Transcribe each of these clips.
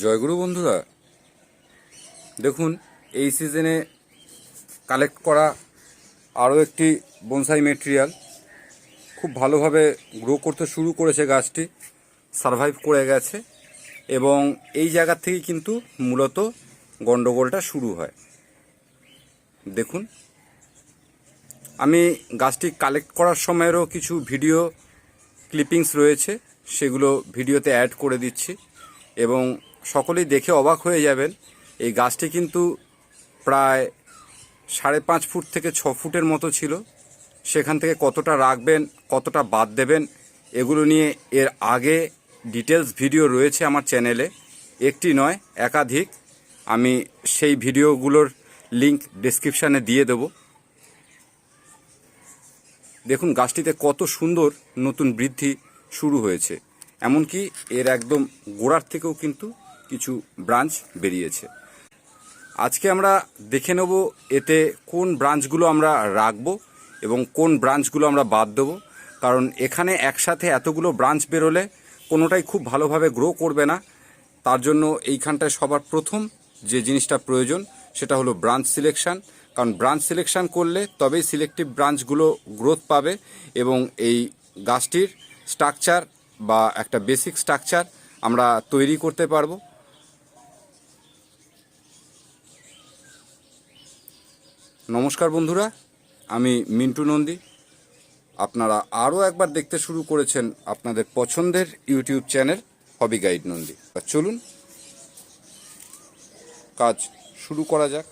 জয়গুরু বন্ধুরা, দেখুন, এই সিজনে কালেক্ট করা আরও একটি বনসাই মেটেরিয়াল খুব ভালোভাবে গ্রো করতে শুরু করেছে গাছটি সারভাইভ করে গেছে এবং এই জায়গার থেকে কিন্তু মূলত গন্ডগোলটা শুরু হয়। দেখুন, আমি গাছটি কালেক্ট করার সময়েরও কিছু ভিডিও ক্লিপিংস রয়েছে, সেগুলো ভিডিওতে অ্যাড করে দিচ্ছি এবং সকলেই দেখে অবাক হয়ে যাবেন, এই গাছটি কিন্তু প্রায় সাড়ে পাঁচ ফুট থেকে ছ ফুটের মতো ছিল। সেখান থেকে কতটা রাখবেন, কতটা বাদ দেবেন, এগুলো নিয়ে এর আগে ডিটেলস ভিডিও রয়েছে আমার চ্যানেলে। একটি নয়, একাধিক। আমি সেই ভিডিওগুলোর লিংক ডেসক্রিপশানে দিয়ে দেবো। দেখুন, গাছটিতে কত সুন্দর নতুন বৃদ্ধি শুরু হয়েছে। এমনকি এর একদম গোড়ার থেকেও কিন্তু কিছু ব্রাঞ্চ বেরিয়েছে। আজকে আমরা দেখে নেব এতে কোন ব্রাঞ্চগুলো আমরা রাখব এবং কোন ব্রাঞ্চগুলো আমরা বাদ দেবো। কারণ এখানে একসাথে এতগুলো ব্রাঞ্চ বেরোলে কোনোটাই খুব ভালোভাবে গ্রো করবে না। তার জন্য এইখানটায় সবার প্রথম যে জিনিসটা প্রয়োজন সেটা হলো ব্রাঞ্চ সিলেকশান। কারণ ব্রাঞ্চ সিলেকশান করলে তবেই সিলেক্টিভ ব্রাঞ্চগুলো গ্রোথ পাবে এবং এই গাছটির স্ট্রাকচার বা একটা বেসিক স্ট্রাকচার আমরা তৈরি করতে পারব। নমস্কার বন্ধুরা, আমি মিন্টু নন্দী। আপনারা আরও একবার দেখতে শুরু করেছেন আপনাদের পছন্দের YouTube channel hobby guide Nandi. চলুন, কাজ শুরু করা যাক।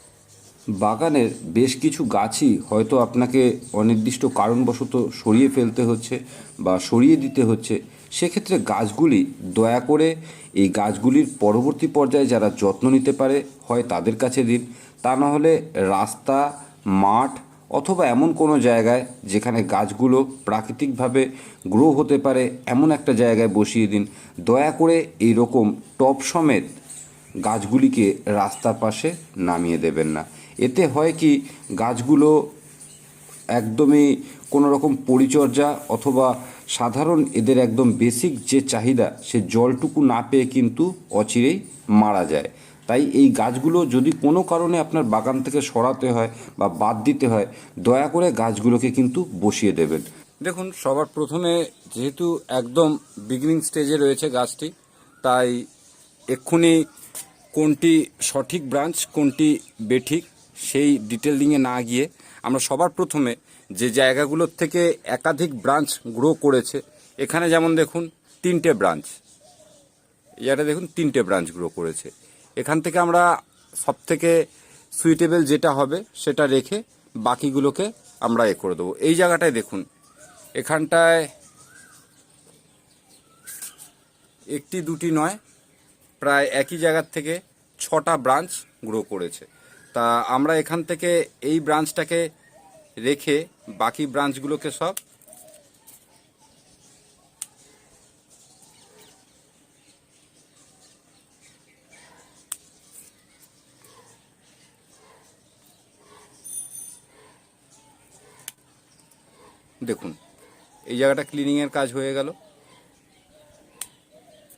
বাগানের বেশ কিছু গাছই হয়তো আপনাকে অনির্দিষ্ট কারণবশত সরিয়ে ফেলতে হচ্ছে বা সরিয়ে দিতে হচ্ছে। সেক্ষেত্রে গাছগুলি দয়া করে এই গাছগুলির পরবর্তী পর্যায়ে যারা যত্ন নিতে পারে হয় তাদের কাছে দিন। তা না হলে রাস্তা মাঠ অথবা এমন কোনো জায়গায় যেখানে গাছগুলো প্রাকৃতিকভাবে গ্রো হতে পারে, এমন একটা জায়গায় বসিয়ে দিন। দয়া করে এই রকম টপ সমেত গাছগুলিকে রাস্তার পাশে নামিয়ে দেবেন না। এতে হয় কি, গাছগুলো একদমই কোনো রকম পরিচর্যা অথবা সাধারণ এদের একদম বেসিক যে চাহিদা, সে জলটুকু না পেয়ে কিন্তু অচিরেই মারা যায়। তাই এই গাছগুলো যদি কোনো কারণে আপনার বাগান থেকে সরাতে হয় বা বাদ দিতে হয়, দয়া করে গাছগুলোকে কিন্তু বসিয়ে দেবেন। দেখুন, সবার প্রথমে যেহেতু একদম বিগিনিং স্টেজে রয়েছে গাছটি, তাই এক্ষুনি কোনটি সঠিক ব্রাঞ্চ কোনটি বেঠিক সেই ডিটেলিংয়ে না গিয়ে আমরা সবার প্রথমে যে জায়গাগুলোর থেকে একাধিক ব্রাঞ্চ গ্রো করেছে, এখানে যেমন দেখুন তিনটে ব্রাঞ্চ এটা দেখুন, তিনটে ব্রাঞ্চ গ্রো করেছে। এখান থেকে আমরা সব থেকে সুইটেবল যেটা হবে সেটা রেখে বাকিগুলোকে আমরা এ করে দেবো। এই জায়গাটায় দেখুন, এখানটায় একটি দুটি নয়, প্রায় একই জায়গার থেকে ছটা ব্রাঞ্চ গ্রো করেছে। তা আমরা এখান থেকে এই ব্রাঞ্চটাকে রেখে বাকি ব্রাঞ্চগুলোকে সব দেখুন, এই জায়গাটা ক্লিনিংয়ের কাজ হয়ে গেল।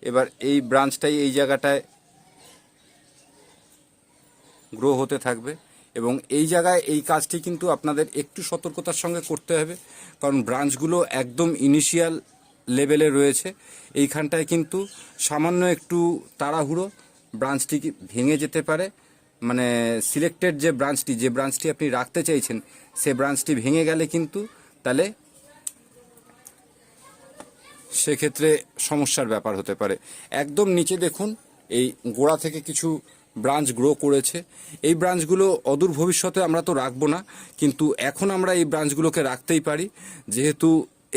এবার এই ব্রাঞ্চটাই এই জায়গাটায় গ্রো হতে থাকবে এবং এই জায়গায় এই কাজটি কিন্তু আপনাদের একটু সতর্কতার সঙ্গে করতে হবে, কারণ ব্রাঞ্চগুলো একদম ইনিশিয়াল লেভেলে রয়েছে। এইখানটায় কিন্তু সামান্য একটু তাড়াহুড়ো ব্রাঞ্চটি ভেঙে যেতে পারে। মানে সিলেক্টেড যে ব্রাঞ্চটি যে ব্রাঞ্চটি আপনি রাখতে চাইছেন, সে ব্রাঞ্চটি ভেঙে গেলে কিন্তু তাহলে সেক্ষেত্রে সমস্যার ব্যাপার হতে পারে। একদম নিচে দেখুন, এই গোড়া থেকে কিছু ব্রাঞ্চ গ্রো করেছে। এই ব্রাঞ্চগুলো অদূর ভবিষ্যতে আমরা তো রাখব না, কিন্তু এখন আমরা এই ব্রাঞ্চগুলোকে রাখতেই পারি। যেহেতু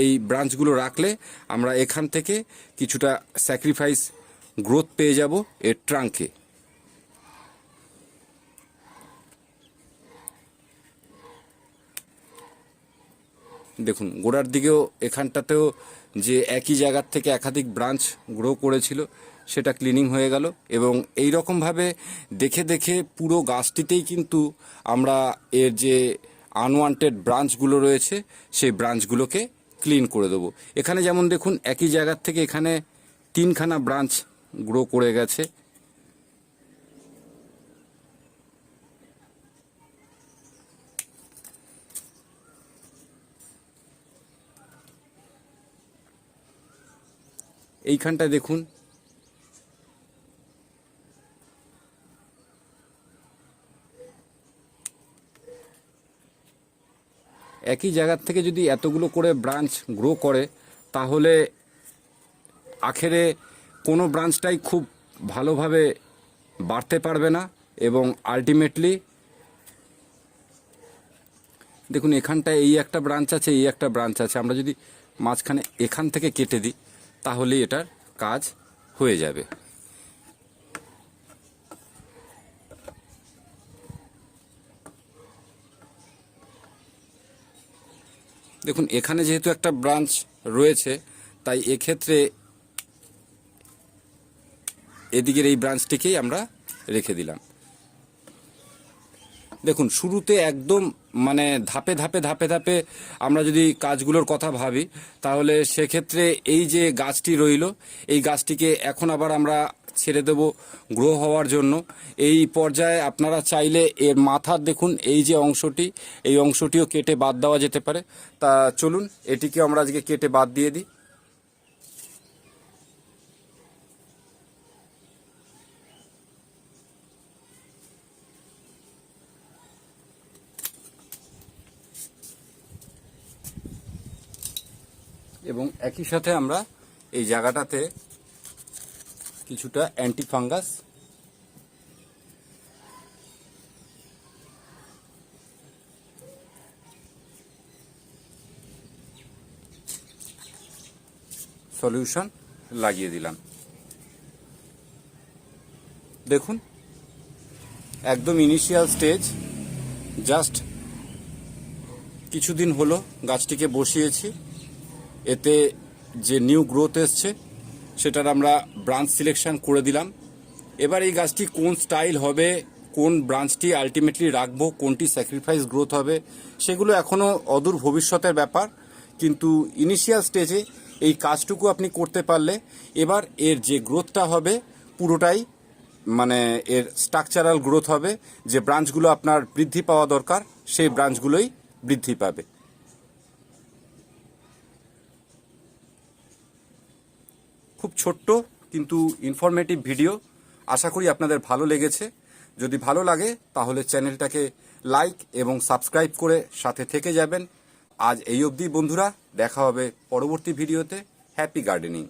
এই ব্রাঞ্চগুলো রাখলে আমরা এখান থেকে কিছুটা স্যাক্রিফাইস গ্রোথ পেয়ে যাব এর ট্রাঙ্কে দেখুন, গোড়ার দিকেও এখানটাতেও যে একই জায়গার থেকে একাধিক ব্রাঞ্চ গ্রো করেছিল, সেটা ক্লিনিং হয়ে গেল এবং এই রকমভাবে দেখে দেখে পুরো গাছটিতেই কিন্তু আমরা এর যে আনওয়ান্টেড ব্রাঞ্চগুলো রয়েছে, সেই ব্রাঞ্চগুলোকে ক্লিন করে দেবো। এখানে যেমন দেখুন, একই জায়গার থেকে এখানে তিনখানা ব্রাঞ্চ গ্রো করে গেছে। এইখানটায় দেখুন। একই জায়গার থেকে যদি এতগুলো করে ব্রাঞ্চ গ্রো করে, তাহলে আখেরে কোনো ব্রাঞ্চটাই খুব ভালোভাবে বাড়তে পারবে না এবং আলটিমেটলি দেখুন, এখানটায় এই একটা ব্রাঞ্চ আছে, এই একটা ব্রাঞ্চ আছে। আমরা যদি মাঝখানে এখান থেকে কেটে দিই তাহলেই এটার কাজ হয়ে যাবে। দেখুন, এখানে যেহেতু একটা ব্রাঞ্চ রয়েছে, তাই এক্ষেত্রে এদিকের এই ব্রাঞ্চটিকেই আমরা রেখে দিলাম। দেখুন, শুরুতে একদম মানে ধাপে ধাপে ধাপে ধাপে আমরা যদি কাজগুলোর কথা ভাবি, তাহলে সেক্ষেত্রে এই যে গাছটি রইল, এই গাছটিকে এখন আবার আমরা ছেড়ে দেব গ্রো হওয়ার জন্য। এই পর্যায়ে আপনারা চাইলে এর মাথার দেখুন, এই যে অংশটি, এই অংশটিও কেটে বাদ দেওয়া যেতে পারে। তা চলুন, এটিকে আমরা আজকে কেটে বাদ দিয়ে দিই। এবং একই সাথে আমরা এই জায়গাটাতে কিছুটা অ্যান্টি ফাঙ্গাস সলিউশন লাগিয়ে দিলাম। দেখুন, একদম ইনিশিয়াল স্টেজ জাস্ট কিছুদিন হলো গাছটিকে বসিয়েছি। এতে যে নিউ গ্রোথ এসছে, সেটার আমরা ব্রাঞ্চ সিলেকশন করে দিলাম। এবার এই গাছটি কোন স্টাইল হবে, কোন ব্রাঞ্চটি আলটিমেটলি রাখব, কোনটি স্যাক্রিফাইস গ্রোথ হবে, সেগুলো এখনও অদূর ভবিষ্যতের ব্যাপার। কিন্তু ইনিশিয়াল স্টেজে এই কাজটুকু আপনি করতে পারলে এবার এর যে গ্রোথটা হবে, পুরোটাই মানে এর স্ট্রাকচারাল গ্রোথ হবে, যে ব্রাঞ্চগুলো আপনার বৃদ্ধি পাওয়া দরকার, সেই ব্রাঞ্চগুলোই বৃদ্ধি পাবে। খুব ছোট্ট কিন্তু ইনফরমেটিভ ভিডিও আশা করি আপনাদের ভালো লেগেছে। যদি ভালো লাগে, তাহলে চ্যানেলটাকে লাইক এবং সাবস্ক্রাইব করে সাথে থেকে যাবেন। আজ এই অবধি বন্ধুরা, দেখা হবে পরবর্তী ভিডিওতে হ্যাপি গার্ডেনিং